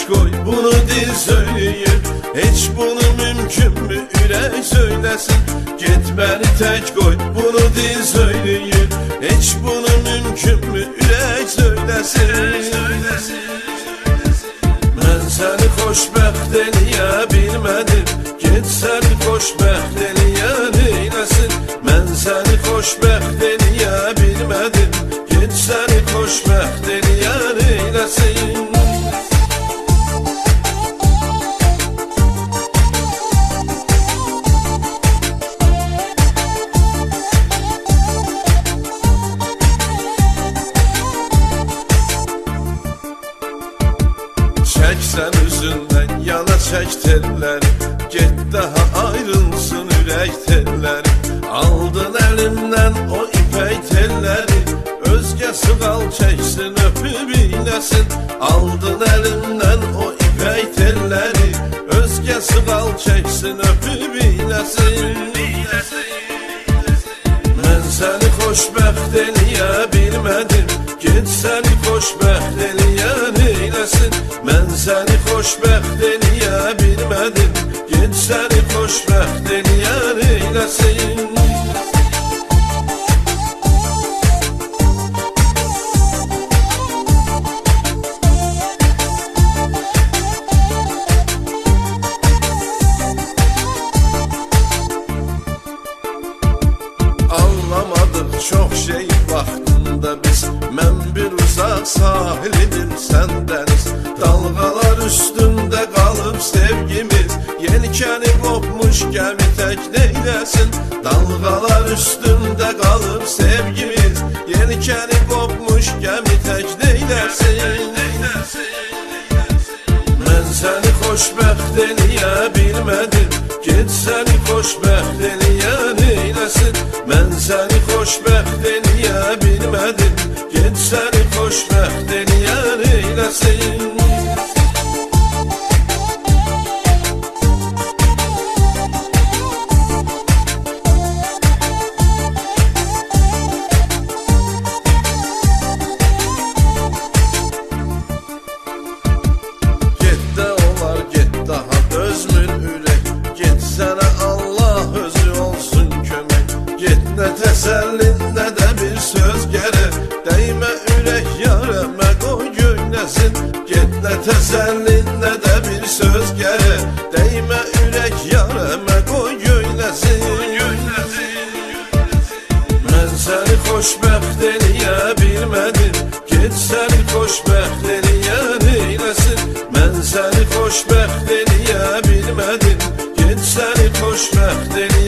tek koy bunu dil söyleyir Hiç bunu mümkün mü ürek söylesin? Git beni tek koy bunu dil söyleyir Hiç bunu mümkün mü ürek söylesin? Ben seni xoşbəxt eləyə bilmədim Get səni xoşbəxt eləyən eyləsin Mən səni xoşbəxt eləyə bilmədim Get səni xoşbəxt Çəksən üzündən yana çək telləri Get daha ayrılsın ürək telləri Aldın əlimdən o ipək telləri Özgəsi qal çəksin öpüb iynəsin Aldın əlimdən o ipək telləri Özgəsi qal çəksin öpüb iynəsin Mən səni xoşbəxt eləyə bilmədim Get səni xoşbəxt eləyən eyləsin Mən səni xoşbəxt eləyə bilmədim Get səni xoşbəxt eləyən eyləsin çok şey vaxtında biz Mən bir uzaq sahilidim sən dəniz Dalğalar üstündə qalıb sevgimiz Yelkəni qopmuş gəmi tək neyləsin Dalğalar üstündə qalıb sevgimiz Yelkəni qopmuş gəmi tək neyləsin Mən səni xoşbəxt eləyə bilmədim Get səni xoşbəxt xoşbəxt eləyə bilmədim Get səni xoşbəxt eləyən eyləsin nə təsəllin, nə də bir söz gərək Dəymə ürək yarəmə qoy göyləsin Mən səni xoşbəxt eləyə bilmədim Get səni xoşbəxt eləyən eyləsin Mən səni xoşbəxt eləyə bilmədim Get səni xoşbəxt eləyə